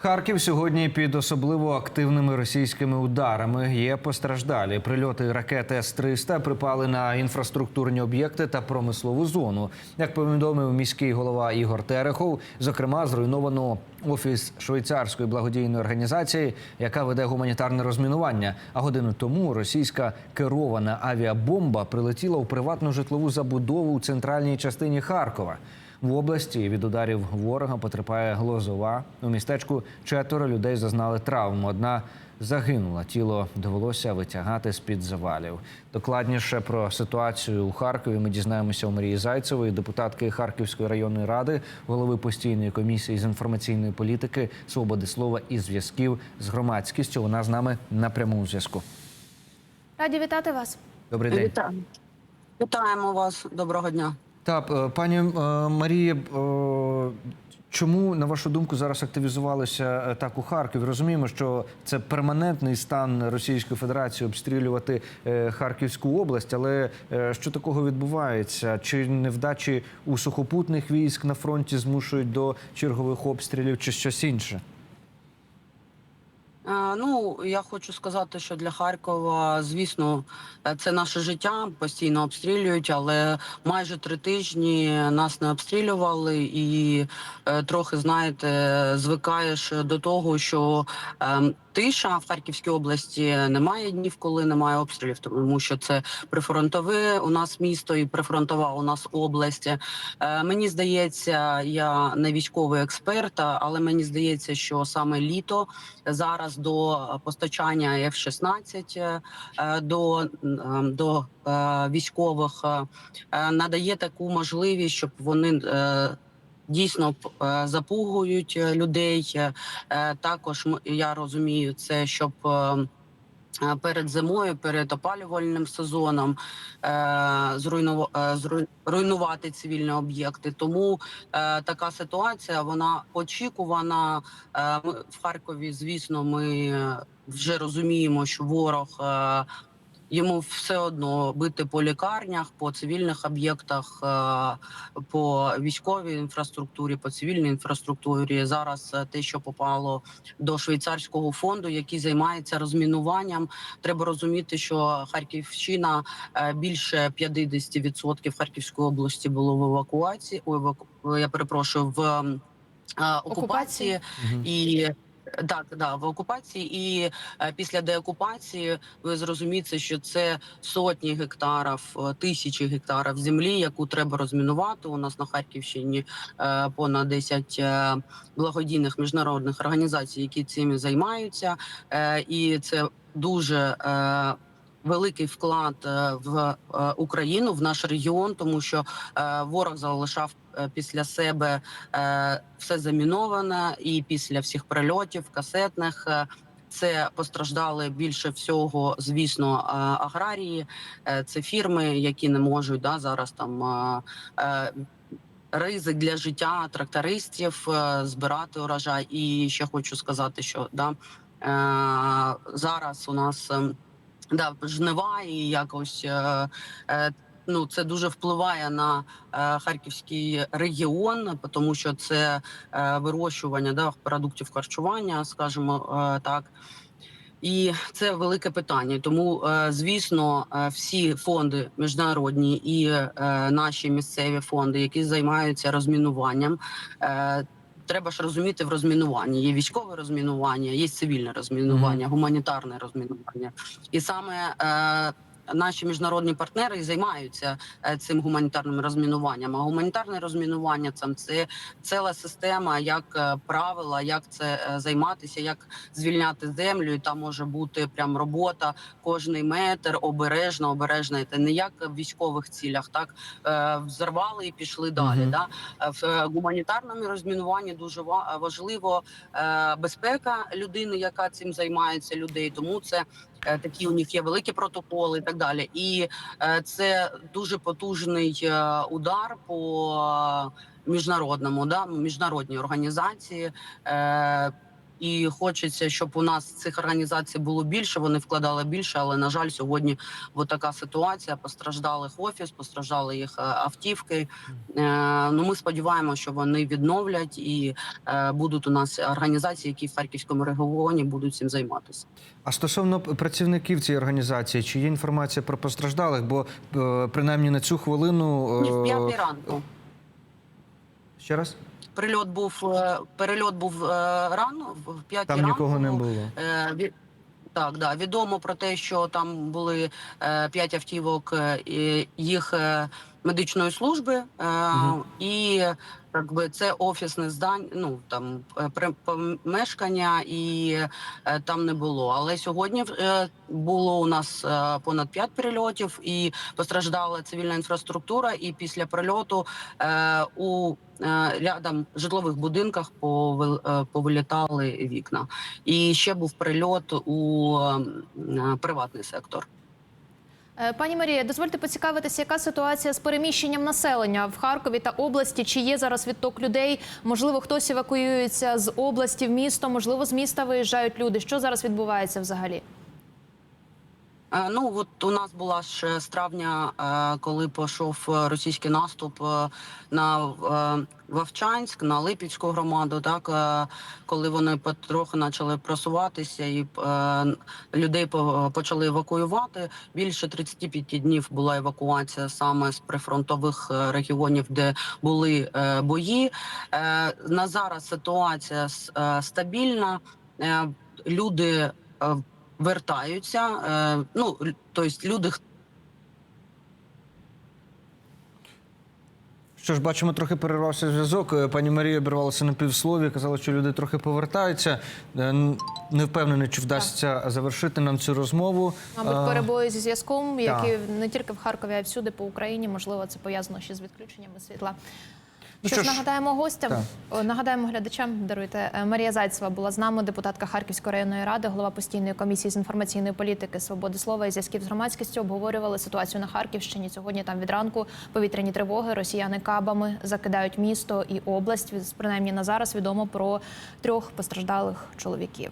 Харків сьогодні під особливо активними російськими ударами. Є постраждалі. Прильоти ракет С-300 припали на інфраструктурні об'єкти та промислову зону. Як повідомив міський голова Ігор Терехов, зокрема, зруйновано офіс швейцарської благодійної організації, яка веде гуманітарне розмінування. А годину тому російська керована авіабомба прилетіла у приватну житлову забудову у центральній частині Харкова. В області від ударів ворога потерпає Глозова. У містечку четверо людей зазнали травм. Одна загинула. Тіло довелося витягати з під завалів. Докладніше про ситуацію у Харкові ми дізнаємося у Марії Зайцевої, депутатки Харківської районної ради, голови постійної комісії з інформаційної політики, свободи слова і зв'язків з громадськістю. Вона з нами на прямому зв'язку. Раді вітати вас. Добрий день. Вітаємо вас. Доброго дня. Так, е, пані е, Марія, е, чому на вашу думку зараз активізувалися так у Харкові? Розуміємо, що це перманентний стан Російської Федерації обстрілювати Харківську область, але що такого відбувається? Чи невдачі у сухопутних військ на фронті змушують до чергових обстрілів, чи щось інше? Е, Ну, я хочу сказати, що для Харкова, звісно, е, це наше життя. Постійно обстрілюють, але майже три тижні нас не обстрілювали, і е, трохи знаєте, звикаєш до того, що е, тиша в Харківській області немає днів, коли немає обстрілів, тому що це прифронтове у нас місто і прифронтова у нас область. Е, Мені здається, я не військовий експерт, але мені здається, що саме літо зараз до постачання F-16 е, до, до е, військових надає таку можливість, щоб вони. Дійсно е, запугують е, людей. Е, Також я розумію це, щоб перед зимою, перед опалювальним сезоном е, зруйнува- е, зруй- руйнувати цивільні об'єкти. Тому така ситуація вона очікувана. Ми в Харкові, звісно, ми вже розуміємо, що ворог. Йому все одно бити по лікарнях, по цивільних об'єктах, е, по військовій інфраструктурі, по цивільній інфраструктурі. Зараз е, те, що попало до швейцарського фонду, який займається розмінуванням, треба розуміти, що Харківщина е, більше 50% Харківської області було в евакуації. Ой, еваку- я перепрошую в е, окупації і. Так, да, в окупації, і е, після деокупації ви зрозумієте, що це сотні гектарів, е, тисячі гектарів землі, яку треба розмінувати. У нас на Харківщині е, понад 10 е, благодійних міжнародних організацій, які цим займаються, і це дуже великий вклад е, в е, Україну, в наш регіон, тому що е, ворог залишав після себе все заміноване, і після всіх прильотів касетних. Це постраждали більше всього, звісно, аграрії. Це фірми, які не можуть да зараз там ризик для життя трактористів збирати урожай. І ще хочу сказати, що да зараз у нас ем, да жнива і якось. е, е, Ну, це дуже впливає на е, харківський регіон, тому що це е, вирощування да, продуктів харчування, скажімо е, так. І це велике питання. Тому, е, звісно, е, всі фонди міжнародні і е, наші місцеві фонди, які займаються розмінуванням. Треба ж розуміти в розмінуванні. Є військове розмінування, є цивільне розмінування, гуманітарне розмінування. І саме е, наші міжнародні партнери і займаються е, цим гуманітарним розмінуванням. А гуманітарне розмінування це, це ціла система, як е, правила, як це е, займатися, як звільняти землю. І там може бути прям робота, кожний метр обережно, обережно. Це не як в військових цілях, так взорвали і пішли далі. Мгм. Да? Е, В гуманітарному розмінуванні дуже ва- важливо безпека людини, яка цим займається, людей. Тому це такі у них є великі протоколи і так далі. І е, це дуже потужний е, удар по е, міжнародному, да, міжнародній організації. І хочеться, щоб у нас цих організацій було більше. Вони вкладали більше, але на жаль, сьогодні от така ситуація. Постраждалих офіс, постраждали їх е, автівки. Е, Ну ми сподіваємося, що вони відновлять і е, будуть у нас організації, які в харківському регіоні будуть цим займатися. А стосовно працівників цієї організації, чи є інформація про постраждалих? Бо принаймні на цю хвилину Ні, в п'ятій ранку. ще раз Прильот був е, перельот був е, рано в п'ятій там ранку. нікого не було. Е, Так, да, відомо про те, що там були е, п'ять автівок е, їх е, медичної служби, е, Мгм. і якби це офісне здання, ну там е, помешкання, і е, там не було. Але сьогодні е, було у нас е, понад п'ять прильотів, і постраждала цивільна інфраструктура. І після прильоту е, у е, рядом житлових будинках е, повилітали вікна. І ще був прильот у е, приватний сектор. Е, Пані Марія, дозвольте поцікавитися, яка ситуація з переміщенням населення в Харкові та області? Чи є зараз відток людей? Можливо, хтось евакуюється з області в місто, можливо, з міста виїжджають люди. Що зараз відбувається взагалі? Е, Ну от у нас була ще з травня, е, коли пішов е, російський наступ на Вовчанськ, на Липецьку громаду, так коли вони потроху почали просуватися і людей по- почали евакуювати. Більше 35 днів була евакуація саме з прифронтових регіонів, де були бої. На зараз ситуація стабільна. Люди вертаються. Е, ну, тобто люди Що ж, бачимо, трохи перервався зв'язок. Е, Пані Марія обірвалася на півслові, казала, що люди трохи повертаються. Е, Не впевнений, чи вдасться завершити нам цю розмову. Мабуть, перебої зі зв'язком, які так. не тільки в Харкові, а й всюди по Україні. Можливо, це пов'язано ще з відключеннями світла. Ну Що ж, нагадаємо гостям, так. Нагадаємо глядачам, даруйте. Е, Марія Зайцева була з нами, депутатка Харківської районної ради, голова постійної комісії з інформаційної політики, свободи слова і зв'язків з громадськістю. Обговорювали ситуацію на Харківщині. Сьогодні там від ранку повітряні тривоги. Росіяни кабами закидають місто і область. Принаймні на зараз відомо про трьох постраждалих чоловіків.